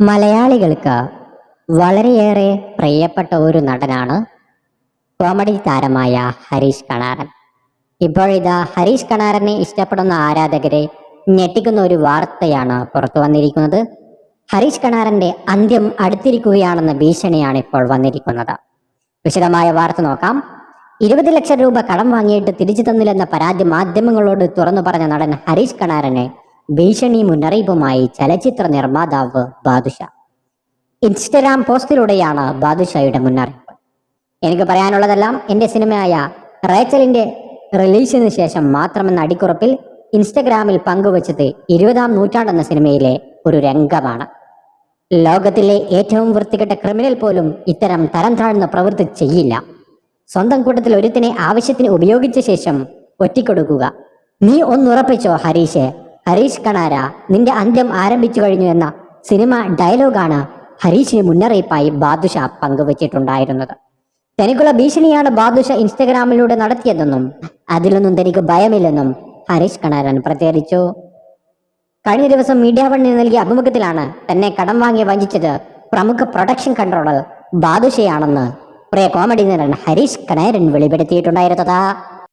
മലയാളികൾക്ക് വളരെയേറെ പ്രിയപ്പെട്ട ഒരു നടനാണ് കോമഡി താരമായ ഹരീഷ് കണാരൻ. ഇപ്പോഴിതാ ഹരീഷ് കണാരനെ ഇഷ്ടപ്പെടുന്ന ആരാധകരെ ഞെട്ടിക്കുന്ന ഒരു വാർത്തയാണ് പുറത്തു വന്നിരിക്കുന്നത്. ഹരീഷ് കണാരന്റെ അന്ത്യം അടുത്തിരിക്കുകയാണെന്ന ഭീഷണിയാണ് ഇപ്പോൾ വന്നിരിക്കുന്നത്. വിശദമായ വാർത്ത നോക്കാം. ഇരുപത് ലക്ഷം രൂപ കടം വാങ്ങിയിട്ട് തിരിച്ചു തന്നില്ലെന്ന പരാതി മാധ്യമങ്ങളോട് തുറന്നു പറഞ്ഞ നടൻ ഹരീഷ് കണാരന് ഭീഷണി മുന്നറിയിപ്പുമായി ചലച്ചിത്ര നിർമ്മാതാവ് ബാദുഷ. ഇൻസ്റ്റഗ്രാം പോസ്റ്റിലൂടെയാണ് ബാദുഷയുടെ മുന്നറിയിപ്പ്. എനിക്ക് പറയാനുള്ളതെല്ലാം എന്റെ സിനിമയായ റേച്ചലിന്റെ റിലീസിന് ശേഷം മാത്രമെന്ന അടിക്കുറപ്പിൽ ഇൻസ്റ്റഗ്രാമിൽ പങ്കുവച്ചത് ഇരുപതാം നൂറ്റാണ്ടെന്ന സിനിമയിലെ ഒരു രംഗമാണ്. ലോകത്തിലെ ഏറ്റവും വൃത്തികെട്ട ക്രിമിനൽ പോലും ഇത്തരം തരം താഴ്ന്ന പ്രവൃത്തി ചെയ്യില്ല. സ്വന്തം കൂട്ടത്തിൽ ഒരുത്തിനെ ആവശ്യത്തിന് ഉപയോഗിച്ച ശേഷം ഒറ്റിക്കൊടുക്കുക നീ ഒന്നുറപ്പിച്ചോ ഹരീഷ്? ഹരീഷ് കണാര നിന്റെ അന്ത്യം ആരംഭിച്ചു കഴിഞ്ഞു എന്ന സിനിമ ഡയലോഗാണ് ഹരീഷിന് മുന്നറിയിപ്പായി ബാദുഷ പങ്കുവച്ചിട്ടുണ്ടായിരുന്നത്. തനിക്കുള്ള ഭീഷണിയാണ് ബാദുഷ ഇൻസ്റ്റഗ്രാമിലൂടെ നടത്തിയതെന്നും അതിലൊന്നും തനിക്ക് ഭയമില്ലെന്നും ഹരീഷ് കണാരൻ പ്രതികരിച്ചു കഴിഞ്ഞ ദിവസം മീഡിയ വണ്ണിന് നൽകിയ അഭിമുഖത്തിലാണ് തന്നെ കടം വാങ്ങി വഞ്ചിച്ചത് പ്രമുഖ പ്രൊഡക്ഷൻ കൺട്രോളർ ബാദുഷയാണെന്ന് പ്രിയ കോമഡി നടൻ ഹരീഷ് കണാരൻ വെളിപ്പെടുത്തിയിട്ടുണ്ടായിരുന്നത്.